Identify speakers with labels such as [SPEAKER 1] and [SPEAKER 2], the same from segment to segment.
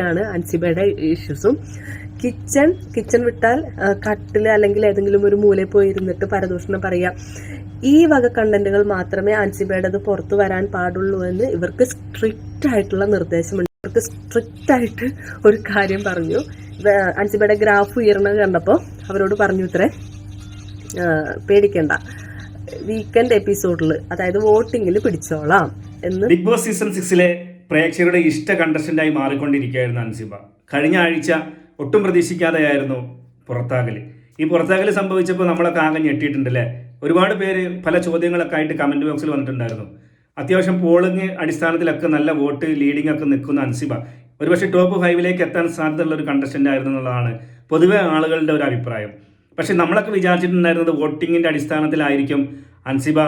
[SPEAKER 1] ാണ് അൻസിബയുടെ ഇഷ്യൂസും kitchen kitchen വിട്ടാൽ കട്ടിൽ അല്ലെങ്കിൽ ഏതെങ്കിലും ഒരു മൂലയിൽ പോയി ഇരുന്നിട്ട് പരദൂഷണം പറയുക. ഈ വക കണ്ടന്റുകൾ മാത്രമേ അൻസിബയുടേത് പുറത്തു വരാൻ പാടുള്ളൂ എന്ന് ഇവർക്ക് സ്ട്രിക്റ്റ് ആയിട്ടുള്ള നിർദ്ദേശമുണ്ട്. ഇവർക്ക് സ്ട്രിക്റ്റ് ആയിട്ട് ഒരു കാര്യം പറഞ്ഞു. അൻസിബയുടെ ഗ്രാഫ് ഉയർന്ന കണ്ടപ്പോൾ അവരോട് പറഞ്ഞു ഇത്രേ പേടിക്കണ്ട. വീക്കെൻഡ് എപ്പിസോഡിൽ അതായത് വോട്ടിങ്ങിൽ പിടിച്ചോളാം. എന്ന്
[SPEAKER 2] ബിഗ് ബോസ് സീസൺ സിക്സിലെ പ്രേക്ഷകരുടെ ഇഷ്ട കണ്ടസ്റ്റന്റായി മാറിക്കൊണ്ടിരിക്കുകയായിരുന്നു അൻസിബ. കഴിഞ്ഞ ആഴ്ച ഒട്ടും പ്രതീക്ഷിക്കാതെയായിരുന്നു പുറത്താകൽ ഈ പുറത്താകൽ സംഭവിച്ചപ്പോൾ നമ്മളൊക്കെ ആകെ ഞെട്ടിയിട്ടുണ്ടല്ലേ ഒരുപാട് പേര് പല ചോദ്യങ്ങളൊക്കെ ആയിട്ട് കമന്റ് ബോക്സിൽ വന്നിട്ടുണ്ടായിരുന്നു. അത്യാവശ്യം പോളിംഗ് അടിസ്ഥാനത്തിലൊക്കെ നല്ല വോട്ട് ലീഡിംഗ് ഒക്കെ നിൽക്കുന്ന അൻസിബ. ഒരുപക്ഷെ ടോപ്പ് ഫൈവിലേക്ക് എത്താൻ സാധ്യതയുള്ള ഒരു കണ്ടസ്റ്റന്റ് ആയിരുന്നു എന്നുള്ളതാണ് പൊതുവെ ആളുകളുടെ ഒരു അഭിപ്രായം. പക്ഷേ നമ്മളൊക്കെ വിചാരിച്ചിട്ടുണ്ടായിരുന്നത് വോട്ടിങ്ങിന്റെ അടിസ്ഥാനത്തിലായിരിക്കും അൻസിബ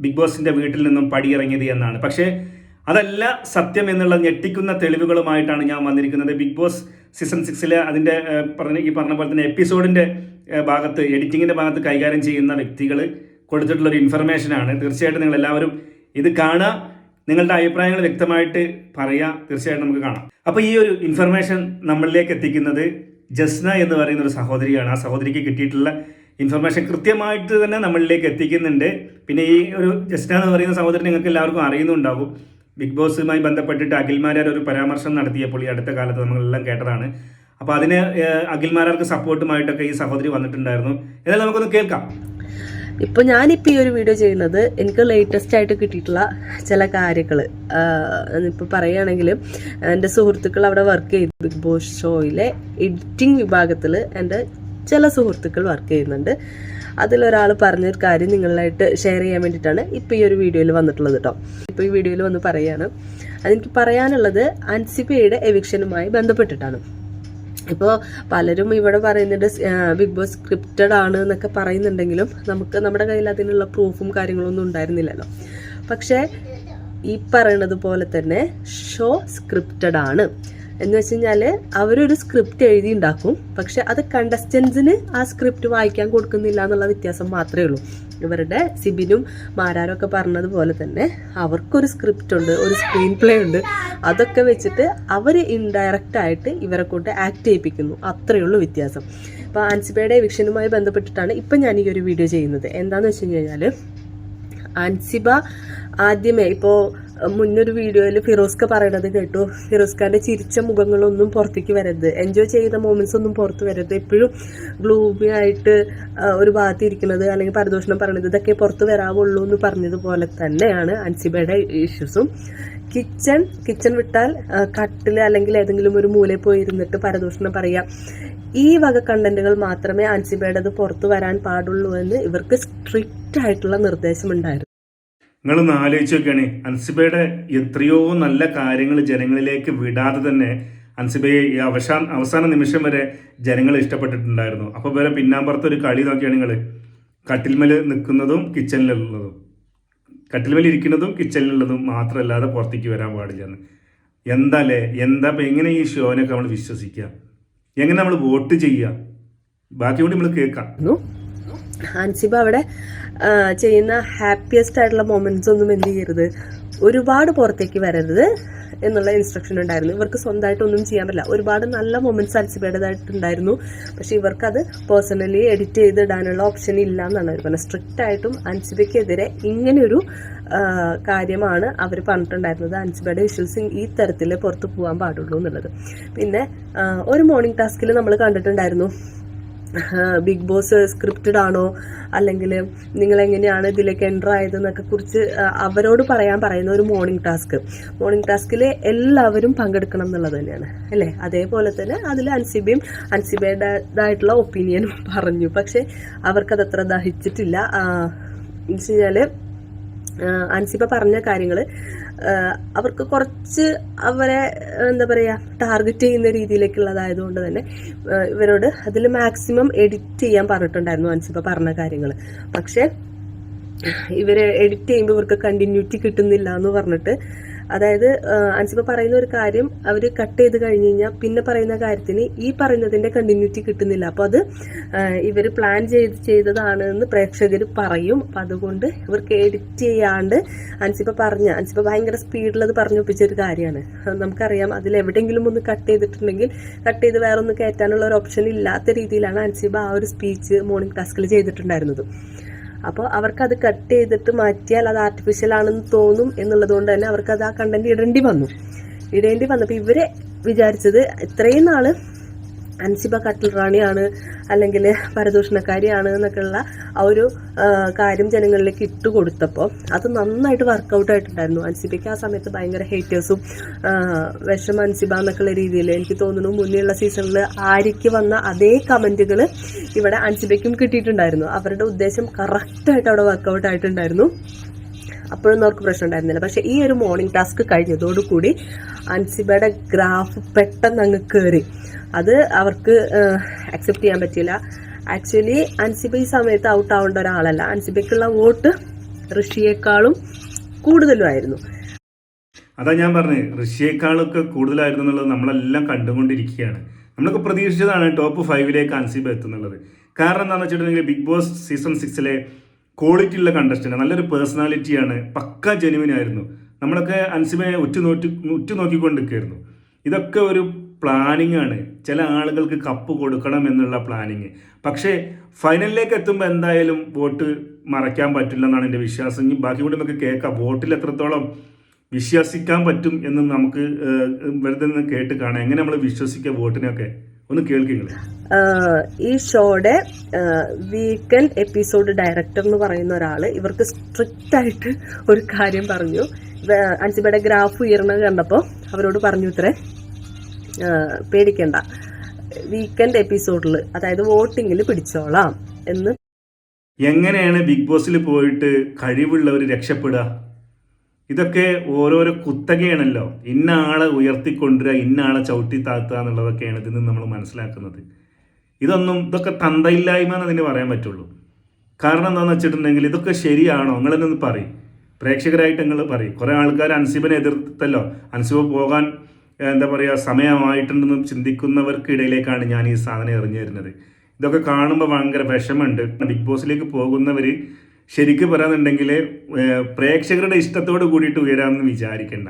[SPEAKER 2] ബിഗ് ബോസിന്റെ വീട്ടിൽ നിന്നും പടിയിറങ്ങിയത് എന്നാണ്. പക്ഷേ അതല്ല സത്യം എന്നുള്ള ഞെട്ടിക്കുന്ന തെളിവുകളുമായിട്ടാണ് ഞാൻ വന്നിരിക്കുന്നത്. ബിഗ് ബോസ് സീസൺ സിക്സിലെ അതിന്റെ പറഞ്ഞ ഈ പറഞ്ഞ പോലെ തന്നെ എപ്പിസോഡിന്റെ ഭാഗത്ത് എഡിറ്റിങ്ങിന്റെ ഭാഗത്ത് കൈകാര്യം ചെയ്യുന്ന വ്യക്തികൾ കൊടുത്തിട്ടുള്ളൊരു ഇൻഫർമേഷനാണ് തീർച്ചയായിട്ടും നിങ്ങൾ എല്ലാവരും ഇത് കാണുക. നിങ്ങളുടെ അഭിപ്രായങ്ങൾ വ്യക്തമായിട്ട് പറയുക. തീർച്ചയായിട്ടും നമുക്ക് കാണാം. അപ്പോൾ ഈ ഒരു ഇൻഫർമേഷൻ നമ്മളിലേക്ക് എത്തിക്കുന്നത് ജസ്ന എന്ന് പറയുന്ന ഒരു സഹോദരിയാണ്. ആ സഹോദരിക്ക് കിട്ടിയിട്ടുള്ള ഇൻഫർമേഷൻ കൃത്യമായിട്ട് തന്നെ നമ്മളിലേക്ക് എത്തിക്കുന്നുണ്ട്. പിന്നെ ഈ ഒരു ജസ്ന എന്ന് പറയുന്ന സഹോദരൻ നിങ്ങൾക്ക് എല്ലാവർക്കും അറിയുന്നുണ്ടാവും. ബിഗ് ബോസുമായി ബന്ധപ്പെട്ടിട്ട് അഖിൽമാരാർ ഒരു പരാമർശം നടത്തിയപ്പോൾ ഈ അടുത്ത കാലത്ത് നമ്മളെല്ലാം കേട്ടതാണ്. അപ്പോൾ അതിന് അഖിൽമാരാർക്ക് സപ്പോർട്ടുമായിട്ടൊക്കെ ഈ സഹോദരി വന്നിട്ടുണ്ടായിരുന്നു. എന്നാലും നമുക്കൊന്ന് കേൾക്കാം.
[SPEAKER 1] ഇപ്പൊ ഞാനിപ്പോ ഈ ഒരു വീഡിയോ ചെയ്യുന്നത് എനിക്ക് ലേറ്റസ്റ്റ് ആയിട്ട് കിട്ടിയിട്ടുള്ള ചില കാര്യങ്ങൾ ഇപ്പൊ പറയുകയാണെങ്കിൽ എന്റെ സുഹൃത്തുക്കൾ അവിടെ വർക്ക് ചെയ്തു. ബിഗ് ബോസ് ഷോയിലെ എഡിറ്റിംഗ് വിഭാഗത്തിൽ എന്റെ ചില സുഹൃത്തുക്കൾ വർക്ക് ചെയ്യുന്നുണ്ട്. അതിലൊരാൾ പറഞ്ഞൊരു കാര്യം നിങ്ങളായിട്ട് ഷെയർ ചെയ്യാൻ വേണ്ടിയിട്ടാണ് ഇപ്പോൾ ഈ ഒരു വീഡിയോയിൽ വന്നിട്ടുള്ളത് കേട്ടോ ഇപ്പോൾ ഈ വീഡിയോയിൽ വന്ന് പറയുകയാണ് അതെനിക്ക് പറയാനുള്ളത് അൻസിബയുടെ എവിക്ഷനുമായി ബന്ധപ്പെട്ടിട്ടാണ്. ഇപ്പോൾ പലരും ഇവിടെ പറയുന്നുണ്ട് ബിഗ് ബോസ് സ്ക്രിപ്റ്റഡ് ആണ് എന്നൊക്കെ പറയുന്നുണ്ടെങ്കിലും നമുക്ക് നമ്മുടെ കയ്യിൽ അതിനുള്ള പ്രൂഫും കാര്യങ്ങളൊന്നും ഉണ്ടായിരുന്നില്ലല്ലോ. പക്ഷേ ഈ പറയണത് പോലെ തന്നെ ഷോ സ്ക്രിപ്റ്റഡ് ആണ്. എന്ന് വെച്ച് കഴിഞ്ഞാൽ അവരൊരു സ്ക്രിപ്റ്റ് എഴുതി ഉണ്ടാക്കും പക്ഷെ അത് കണ്ടസ്റ്റൻസിന് ആ സ്ക്രിപ്റ്റ് വായിക്കാൻ കൊടുക്കുന്നില്ല എന്നുള്ള വ്യത്യാസം മാത്രമേ ഉള്ളൂ. ഇവരുടെ സിബിനും മാരാരും ഒക്കെ പറഞ്ഞതുപോലെ തന്നെ അവർക്കൊരു സ്ക്രിപ്റ്റ് ഉണ്ട് ഒരു സ്ക്രീൻ പ്ലേ ഉണ്ട്. അതൊക്കെ വെച്ചിട്ട് അവർ ഇൻഡയറക്റ്റ് ആയിട്ട് ഇവരെ കൊണ്ട് ആക്ട് ചെയ്യിപ്പിക്കുന്നു. അത്രയേ ഉള്ളൂ വ്യത്യാസം. അപ്പോൾ ആൻസിബയുടെ വിഷനുമായി ബന്ധപ്പെട്ടിട്ടാണ് ഇപ്പം ഞാൻ ഈ ഒരു വീഡിയോ ചെയ്യുന്നത്. എന്താണെന്ന് വെച്ച് കഴിഞ്ഞാൽ ആൻസിബ ആദ്യമേ ഇപ്പോൾ മുന്നൊരു വീഡിയോയിൽ ഫിറോസ്ക പറയണത് കേട്ടു. ഫിറോസ്ഖാന്റെ ചിരിച്ച മുഖങ്ങളൊന്നും പുറത്തേക്ക് വരരുത്. എൻജോയ് ചെയ്ത മൊമെന്റ്സ് ഒന്നും പുറത്ത് വരരുത്. എപ്പോഴും ഗ്ലൂമി ആയിട്ട് ഒരു ഭാഗത്ത് ഇരിക്കുന്നത് അല്ലെങ്കിൽ പരദോഷണം പറയണത് ഇതൊക്കെ പുറത്ത് വരാവുള്ളൂ എന്ന് പറഞ്ഞതുപോലെ തന്നെയാണ് അൻസിബയുടെ ഇഷ്യൂസും കിച്ചൺ കിച്ചൺ വിട്ടാൽ കട്ടിൽ അല്ലെങ്കിൽ ഏതെങ്കിലും ഒരു മൂലയിൽ പോയി ഇരുന്നിട്ട് പരദൂഷണം പറയുക. ഈ വക കണ്ടന്റുകൾ മാത്രമേ അൻസിബയുടേത് പുറത്തു വരാൻ പാടുള്ളൂ എന്ന് ഇവർക്ക് സ്ട്രിക്റ്റ് ആയിട്ടുള്ള നിർദ്ദേശമുണ്ടായിരുന്നു.
[SPEAKER 2] നിങ്ങളൊന്ന് ആലോചിച്ച് നോക്കുകയാണ് അൻസിബയുടെ എത്രയോ നല്ല കാര്യങ്ങൾ ജനങ്ങളിലേക്ക് വിടാതെ തന്നെ അൻസിബയെ ഈ അവസാന അവസാന നിമിഷം വരെ ജനങ്ങൾ ഇഷ്ടപ്പെട്ടിട്ടുണ്ടായിരുന്നു. അപ്പോൾ വേറെ പിന്നാമ്പുറത്ത് ഒരു കളി നോക്കിയാണ് നിങ്ങൾ കട്ടിൽമേൽ നിൽക്കുന്നതും കിച്ചണിലുള്ളതും. കട്ടിൽമേൽ ഇരിക്കുന്നതും കിച്ചണിലുള്ളതും മാത്രമല്ലാതെ പുറത്തേക്ക് വരാൻ പാടില്ലെന്ന് എന്താ അല്ലേ എന്താ ഇപ്പം എങ്ങനെ ഈ ഷോനൊക്കെ നമ്മൾ വിശ്വസിക്കുക എങ്ങനെ നമ്മൾ വോട്ട് ചെയ്യുക ബാക്കി കൂടി നമ്മൾ കേൾക്കാം.
[SPEAKER 1] ഹാൻസിബ അവിടെ ചെയ്യുന്ന ഹാപ്പിയസ്റ്റ് ആയിട്ടുള്ള മൊമെന്റ്സ് ഒന്നും എന്ത് ചെയ്യരുത്. ഒരുപാട് പുറത്തേക്ക് വരരുത് എന്നുള്ള ഇൻസ്ട്രക്ഷൻ ഉണ്ടായിരുന്നു. ഇവർക്ക് സ്വന്തമായിട്ടൊന്നും ചെയ്യാൻ പറ്റില്ല. ഒരുപാട് നല്ല മൊമെന്റ്സ് അൻസിബയുടേതായിട്ടുണ്ടായിരുന്നു പക്ഷെ ഇവർക്കത് പേഴ്സണലി എഡിറ്റ് ചെയ്ത് ഇടാനുള്ള ഓപ്ഷൻ ഇല്ല എന്നാണ് അവർ പറഞ്ഞത്. സ്ട്രിക്റ്റ് ആയിട്ടും അൻസിബയ്ക്കെതിരെ ഇങ്ങനെയൊരു കാര്യമാണ് അവർ പറഞ്ഞിട്ടുണ്ടായിരുന്നത്. അൻസിബയുടെ വിഷ്വൽസ് ഈ തരത്തിൽ പുറത്ത് പോകാൻ പാടുള്ളൂ എന്നുള്ളത്. പിന്നെ ഒരു മോർണിംഗ് ടാസ്കിൽ നമ്മൾ കണ്ടിട്ടുണ്ടായിരുന്നു. ബിഗ് ബോസ് സ്ക്രിപ്റ്റഡ് ആണോ? അല്ലെങ്കിൽ നിങ്ങൾ എങ്ങനെയാണ് ഇതിലേക്ക് എന്റർ ആയതെന്നൊക്കെ കുറിച്ച് അവരോട് പറയാൻ പറയുന്ന ഒരു മോർണിംഗ് ടാസ്ക് മോർണിംഗ് ടാസ്കിൽ എല്ലാവരും പങ്കെടുക്കണം എന്നുള്ളത് തന്നെയാണ് അല്ലേ? അതേപോലെ തന്നെ അതിൽ അൻസിബയും അൻസിബയുടേതായിട്ടുള്ള ഒപ്പീനിയനും പറഞ്ഞു. പക്ഷേ അവർക്കത് അത്ര ദഹിച്ചിട്ടില്ല. എന്ന് വെച്ച് കഴിഞ്ഞാൽ അൻസിബ പറഞ്ഞ കാര്യങ്ങൾ അവർക്ക് കുറച്ച് അവരെ എന്താ പറയുക ടാർഗറ്റ് ചെയ്യുന്ന രീതിയിലേക്കുള്ളതായതുകൊണ്ട് തന്നെ ഇവരോട് അതിൽ മാക്സിമം എഡിറ്റ് ചെയ്യാൻ പറഞ്ഞിട്ടുണ്ടായിരുന്നു അൻസിബ പറഞ്ഞ കാര്യങ്ങൾ പക്ഷെ ഇവരെ എഡിറ്റ് ചെയ്യുമ്പോൾ ഇവർക്ക് കണ്ടിന്യൂറ്റി കിട്ടുന്നില്ല എന്ന് പറഞ്ഞിട്ട് അതായത് അൻസിബ പറയുന്ന ഒരു കാര്യം അവർ കട്ട് ചെയ്ത് കഴിഞ്ഞ് കഴിഞ്ഞാൽ പിന്നെ പറയുന്ന കാര്യത്തിന് ഈ പറയുന്നതിന്റെ കണ്ടിന്യൂറ്റി കിട്ടുന്നില്ല. അപ്പോൾ അത് ഇവർ പ്ലാൻ ചെയ്ത് ചെയ്തതാണ് എന്ന് പ്രേക്ഷകർ പറയും. അപ്പം അതുകൊണ്ട് ഇവർക്ക് എഡിറ്റ് ചെയ്യാണ്ട് അൻസിബ പറഞ്ഞ അൻസിബ ഭയങ്കര സ്പീഡിൽ അത് പറഞ്ഞു ഒപ്പിച്ച ഒരു കാര്യമാണ്. നമുക്കറിയാം അതിൽ എവിടെയെങ്കിലും ഒന്ന് കട്ട് ചെയ്തിട്ടുണ്ടെങ്കിൽ കട്ട് ചെയ്ത് വേറെ ഒന്ന് കയറ്റാനുള്ള ഒരു ഓപ്ഷൻ ഇല്ലാത്ത രീതിയിലാണ് അൻസിബ ആ ഒരു സ്പീച്ച് മോർണിംഗ് ടാസ്കിൽ ചെയ്തിട്ടുണ്ടായിരുന്നത്. അപ്പോൾ അവർക്ക് അത് കട്ട് ചെയ്തിട്ട് മാറ്റിയാൽ അത് ആർട്ടിഫിഷ്യൽ ആണെന്ന് തോന്നും എന്നുള്ളത് കൊണ്ട് തന്നെ അത് ആ കണ്ടന്റ് ഇടേണ്ടി വന്നു. ഇടേണ്ടി വന്നപ്പോൾ ഇവരെ വിചാരിച്ചത് ഇത്രയും നാൾ അൻസിബ കട്ടിൽ റാണിയാണ് അല്ലെങ്കിൽ പരദൂഷണക്കാരിയാണ് എന്നൊക്കെയുള്ള ആ ഒരു കാര്യം ജനങ്ങളിലേക്ക് ഇട്ട് കൊടുത്തപ്പോൾ അത് നന്നായിട്ട് വർക്കൗട്ട് ആയിട്ടുണ്ടായിരുന്നു. അൻസിബയ്ക്ക് ആ സമയത്ത് ഭയങ്കര ഹേറ്റേഴ്സും വിഷം അൻസിബ എന്നൊക്കെയുള്ള രീതിയിൽ എനിക്ക് തോന്നുന്നു മുന്നേയുള്ള സീസണിൽ ആര്യയ്ക്ക് വന്ന അതേ കമന്റുകൾ ഇവിടെ അൻസിബയ്ക്കും കിട്ടിയിട്ടുണ്ടായിരുന്നു. അവരുടെ ഉദ്ദേശം കറക്റ്റായിട്ട് അവിടെ വർക്കൗട്ട് ആയിട്ടുണ്ടായിരുന്നു. അപ്പോഴൊന്നും അവർക്ക് പ്രശ്നം ഉണ്ടായിരുന്നില്ല പക്ഷെ ഈ ഒരു മോർണിംഗ് ടാസ്ക് കഴിഞ്ഞതോടുകൂടി അൻസിബയുടെ ഗ്രാഫ് പെട്ടെന്ന് അങ്ങ് കയറി അത് അവർക്ക് അക്സെപ്റ്റ് ചെയ്യാൻ പറ്റിയില്ല. ആക്ച്വലി അൻസിബ ഈ സമയത്ത് ഔട്ട് ആവേണ്ട ഒരാളല്ല. അൻസിബയ്ക്കുള്ള വോട്ട് ഋഷിയേക്കാളും കൂടുതലുമായിരുന്നു.
[SPEAKER 2] അതാ ഞാൻ പറഞ്ഞത് ഋഷിയേക്കാളൊക്കെ കൂടുതലായിരുന്നു എന്നുള്ളത് നമ്മളെല്ലാം കണ്ടുകൊണ്ടിരിക്കുകയാണ്. നമ്മളൊക്കെ പ്രതീക്ഷിച്ചതാണ് ടോപ്പ് ഫൈവിലേക്ക് അൻസിബ എത്തുന്നുള്ളത്. കാരണം എന്താണെന്ന് വെച്ചിട്ടുണ്ടെങ്കിൽ ബിഗ് ബോസ് സീസൺ സിക്സിലെ ക്വാളിറ്റി ഉള്ള കണ്ടസ്റ്റന്റ് നല്ലൊരു പേഴ്സണാലിറ്റിയാണ് പക്ക ജെനുവിൻ ആയിരുന്നു. നമ്മളൊക്കെ അൻസിബയെ ഉറ്റുനോക്കി ഉറ്റുനോക്കിക്കൊണ്ടിരിക്കുകയായിരുന്നു ഇതൊക്കെ ഒരു പ്ലാനിങ് ആണ്. ചില ആളുകൾക്ക് കപ്പ് കൊടുക്കണം എന്നുള്ള പ്ലാനിങ് പക്ഷേ ഫൈനലിലേക്ക് എത്തുമ്പോൾ എന്തായാലും വോട്ട് മറയ്ക്കാൻ പറ്റില്ല എന്നാണ് എന്റെ വിശ്വാസം. ഇനി ബാക്കി കൂടി നമുക്ക് കേൾക്കാം. വോട്ടിൽ എത്രത്തോളം വിശ്വസിക്കാൻ പറ്റും എന്ന് നമുക്ക് വെറുതെ നിന്ന് കേട്ട് കാണാം. എങ്ങനെ നമ്മൾ വിശ്വസിക്കുക വോട്ടിനൊക്കെ ഒന്ന്
[SPEAKER 1] കേൾക്കുക ഈ ഷോയുടെ വീക്കെൻഡ് എപ്പിസോഡ് ഡയറക്ടർ എന്ന് പറയുന്ന ഒരാൾ ഇവർക്ക് സ്ട്രിക്റ്റ് ആയിട്ട് ഒരു കാര്യം പറഞ്ഞു. അൻസിബയുടെ ഗ്രാഫ് ഉയർന്നത് കണ്ടപ്പോൾ അവരോട് പറഞ്ഞു ഇത്രേ പേടിക്കണ്ട. വീക്കെൻഡ് എപ്പിസോഡിൽ അതായത് വോട്ടിങ്ങിൽ പിടിച്ചോളാം. എന്ന്
[SPEAKER 2] എങ്ങനെയാണ് ബിഗ് ബോസിൽ പോയിട്ട് കഴിവുള്ളവർ രക്ഷപ്പെടുക? ഇതൊക്കെ ഓരോരോ കുത്തകയാണല്ലോ. ഇന്ന ആളെ ഉയർത്തിക്കൊണ്ടുവരിക ഇന്ന ആളെ ചവിട്ടി താത്തുക എന്നുള്ളതൊക്കെയാണ് ഇതിൽ നിന്ന് നമ്മൾ മനസ്സിലാക്കുന്നത്. ഇതൊന്നും ഇതൊക്കെ തന്തയില്ലായ്മ എന്ന് അതിന് പറയാൻ പറ്റുള്ളൂ. കാരണം എന്താണെന്ന് വെച്ചിട്ടുണ്ടെങ്കിൽ ഇതൊക്കെ ശരിയാണോ? നിങ്ങളെന്നൊന്ന് പറയും. പ്രേക്ഷകരായിട്ട് നിങ്ങൾ പറയും. കുറേ ആൾക്കാർ അൻസിബനെ എതിർത്തല്ലോ. അൻസിബ പോകാൻ എന്താ പറയുക സമയമായിട്ടുണ്ടെന്ന് ചിന്തിക്കുന്നവർക്കിടയിലേക്കാണ് ഞാൻ ഈ സാധനം എറിഞ്ഞു തരുന്നത് ഇതൊക്കെ കാണുമ്പോൾ ഭയങ്കര വിഷമമുണ്ട്. ബിഗ് ബോസിലേക്ക് പോകുന്നവർ ശരിക്കും പറയാന്നുണ്ടെങ്കിൽ പ്രേക്ഷകരുടെ ഇഷ്ടത്തോട് കൂടിയിട്ട് ഉയരാമെന്ന് വിചാരിക്കേണ്ട.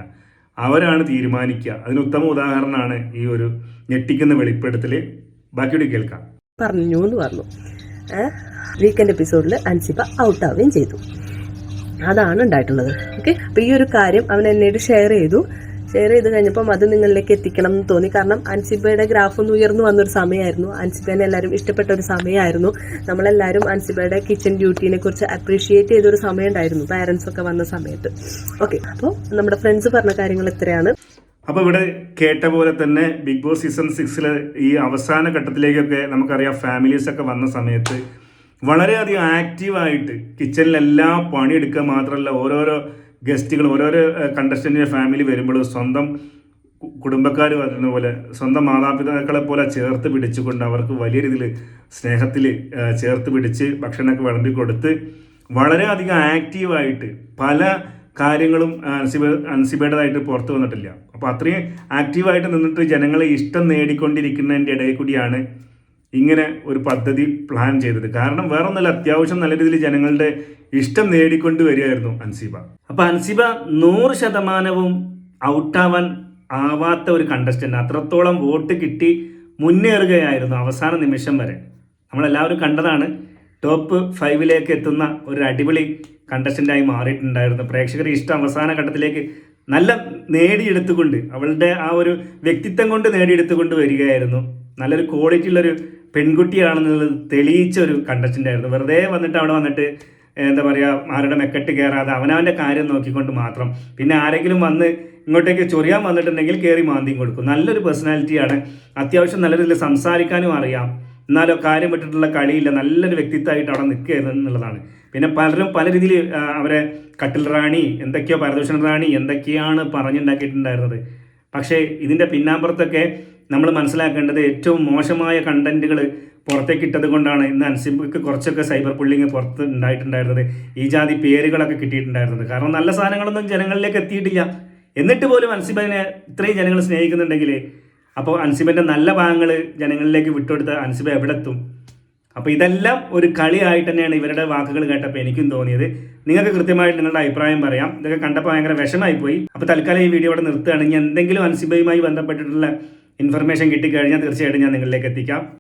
[SPEAKER 2] അവരാണ് തീരുമാനിക്കുക. അതിന് ഉത്തമ ഉദാഹരണമാണ് ഈ ഒരു ഞെട്ടിക്കുന്ന വെളിപ്പെടുത്തൽ ബാക്കിയോട് കേൾക്കാം.
[SPEAKER 1] പറഞ്ഞു. എന്ന് പറഞ്ഞു വീക്കെൻഡ് എപ്പിസോഡിൽ അൻസിബ ഔട്ട് ആവുകയും ചെയ്തു. അതാണ് ഉണ്ടായിട്ടുള്ളത്. ഓക്കെ? അപ്പോൾ ഈ ഒരു കാര്യം അവൻ എന്നോട് ഷെയർ ചെയ്തു. ഷെയർ ചെയ്ത് കഴിഞ്ഞപ്പം അത് നിങ്ങളിലേക്ക് എത്തിക്കണം എന്ന് തോന്നി. കാരണം അൻസിബയുടെ ഗ്രാഫ് ഒന്ന് ഉയർന്നു വന്നൊരു സമയമായിരുന്നു. അൻസിബേനെ എല്ലാവരും ഇഷ്ടപ്പെട്ട ഒരു സമയമായിരുന്നു. നമ്മളെല്ലാവരും അൻസിബയുടെ കിച്ചൺ ഡ്യൂട്ടീനെ കുറിച്ച് അപ്രീഷിയേറ്റ് ചെയ്തൊരു സമയം ഉണ്ടായിരുന്നു പാരൻസ് ഒക്കെ വന്ന സമയത്ത്. ഓക്കെ അപ്പോൾ നമ്മുടെ ഫ്രണ്ട്സ് പറഞ്ഞ കാര്യങ്ങൾ ഇത്രയാണ്
[SPEAKER 2] അപ്പോൾ ഇവിടെ കേട്ട പോലെ തന്നെ ബിഗ് ബോസ് സീസൺ സിക്സിൽ ഈ അവസാന ഘട്ടത്തിലേക്കൊക്കെ നമുക്കറിയാം ഫാമിലീസ് ഒക്കെ വന്ന സമയത്ത് വളരെയധികം ആക്റ്റീവായിട്ട് കിച്ചണിലെല്ലാം പണിയെടുക്കുക മാത്രമല്ല ഓരോരോ ഗസ്റ്റുകൾ ഓരോരോ കണ്ടസ്റ്റന്റിന്റെ ഫാമിലി വരുമ്പോൾ സ്വന്തം കുടുംബക്കാർ പറയുന്ന പോലെ സ്വന്തം മാതാപിതാക്കളെ പോലെ ചേർത്ത് പിടിച്ചുകൊണ്ട് അവർക്ക് വലിയ രീതിയിൽ സ്നേഹത്തിൽ ചേർത്ത് പിടിച്ച് ഭക്ഷണമൊക്കെ വിളമ്പി കൊടുത്ത് വളരെയധികം ആക്റ്റീവായിട്ട് പല കാര്യങ്ങളും അൻസിബ അൻസിബേഡായിട്ട് പുറത്തു വന്നിട്ടില്ല. അപ്പോൾ അത്രയും ആക്റ്റീവായിട്ട് നിന്നിട്ട് ജനങ്ങളെ ഇഷ്ടം നേടിക്കൊണ്ടിരിക്കുന്നതിന്റെ ഇടയിൽ കൂടിയാണ് ഇങ്ങനെ ഒരു പദ്ധതി പ്ലാൻ ചെയ്തത്. കാരണം വേറെ ഒന്നല്ല അത്യാവശ്യം നല്ല രീതിയിൽ ജനങ്ങളുടെ ഇഷ്ടം നേടിക്കൊണ്ട് വരികയായിരുന്നു അൻസിബ. അപ്പൊ അൻസിബ നൂറ് ശതമാനവും ഔട്ടാവാൻ ആവാത്ത ഒരു കണ്ടസ്റ്റന്റ് അത്രത്തോളം വോട്ട് കിട്ടി മുന്നേറുകയായിരുന്നു അവസാന നിമിഷം വരെ. നമ്മളെല്ലാവരും കണ്ടതാണ് ടോപ്പ് ഫൈവിലേക്ക് എത്തുന്ന ഒരു അടിപൊളി കണ്ടസ്റ്റന്റായി മാറിയിട്ടുണ്ടായിരുന്നു. പ്രേക്ഷകർ ഇഷ്ടം അവസാന ഘട്ടത്തിലേക്ക് നല്ല നേടിയെടുത്തുകൊണ്ട് അവളുടെ ആ ഒരു വ്യക്തിത്വം കൊണ്ട് നേടിയെടുത്തുകൊണ്ട് വരികയായിരുന്നു. നല്ലൊരു ക്വാളിറ്റി ഉള്ളൊരു പെൺകുട്ടിയാണെന്നുള്ളത് തെളിയിച്ച ഒരു കണ്ടസ്റ്റന്റ് ആയിരുന്നു. വെറുതെ വന്നിട്ട് അവിടെ വന്നിട്ട് എന്താ പറയുക ആരുടെ മെക്കെട്ട് കയറാതെ അവനവന്റെ കാര്യം നോക്കിക്കൊണ്ട് മാത്രം. പിന്നെ ആരെങ്കിലും വന്ന് ഇങ്ങോട്ടേക്ക് ചൊറിയാൻ വന്നിട്ടുണ്ടെങ്കിൽ കയറി മാന്തിയും കൊടുക്കും. നല്ലൊരു പേഴ്സണാലിറ്റിയാണ് അത്യാവശ്യം നല്ല രീതിയിൽ സംസാരിക്കാനും അറിയാം. എന്നാലോ കാര്യം വിട്ടിട്ടുള്ള കളിയില്ല. നല്ലൊരു വ്യക്തിത്വമായിട്ട് അവിടെ നിൽക്കുകയായിരുന്നു എന്നുള്ളതാണ്. പിന്നെ പലരും പല രീതിയിൽ അവരെ കട്ടിൽ റാണി എന്തൊക്കെയോ പരദൂഷണ റാണി എന്തൊക്കെയാണ് പറഞ്ഞുണ്ടാക്കിയിട്ടുണ്ടായിരുന്നത്. പക്ഷേ ഇതിന്റെ പിന്നാമ്പുറത്തൊക്കെ നമ്മൾ മനസ്സിലാക്കേണ്ടത് ഏറ്റവും മോശമായ കണ്ടന്റുകൾ പുറത്തേക്ക് ഇട്ടത് കൊണ്ടാണ് ഇന്ന് അൻസിബിക്ക് കുറച്ചൊക്കെ സൈബർ പുള്ളിങ് പുറത്ത് ഉണ്ടായിട്ടുണ്ടായിരുന്നത്. ഈ ജാതി പേരുകളൊക്കെ കിട്ടിയിട്ടുണ്ടായിരുന്നത്. കാരണം നല്ല സാധനങ്ങളൊന്നും ജനങ്ങളിലേക്ക് എത്തിയിട്ടില്ല. എന്നിട്ട് പോലും അൻസിബനെ ഇത്രയും ജനങ്ങൾ സ്നേഹിക്കുന്നുണ്ടെങ്കിൽ അപ്പോൾ അൻസിബന്റെ നല്ല ഭാഗങ്ങൾ ജനങ്ങളിലേക്ക് വിട്ടുകൊടുത്ത അൻസിബ എവിടെ എത്തും അപ്പോൾ ഇതെല്ലാം ഒരു കളിയായിട്ട് തന്നെയാണ് ഇവരുടെ വാക്കുകൾ കേട്ടപ്പോൾ എനിക്കും തോന്നിയത്. നിങ്ങൾക്ക് കൃത്യമായിട്ട് നിങ്ങളുടെ അഭിപ്രായം പറയാം. ഇതൊക്കെ കണ്ടപ്പോൾ ഭയങ്കര വിഷമായി പോയി അപ്പോൾ തൽക്കാലം ഈ വീഡിയോ ഇവിടെ നിർത്തുകയാണെങ്കിൽ എന്തെങ്കിലും അൻസിബയുമായി ബന്ധപ്പെട്ടിട്ടുള്ള ഇൻഫർമേഷൻ കിട്ടിക്കഴിഞ്ഞാൽ തീർച്ചയായിട്ടും ഞാൻ നിങ്ങളിലേക്ക് എത്തിക്കാം.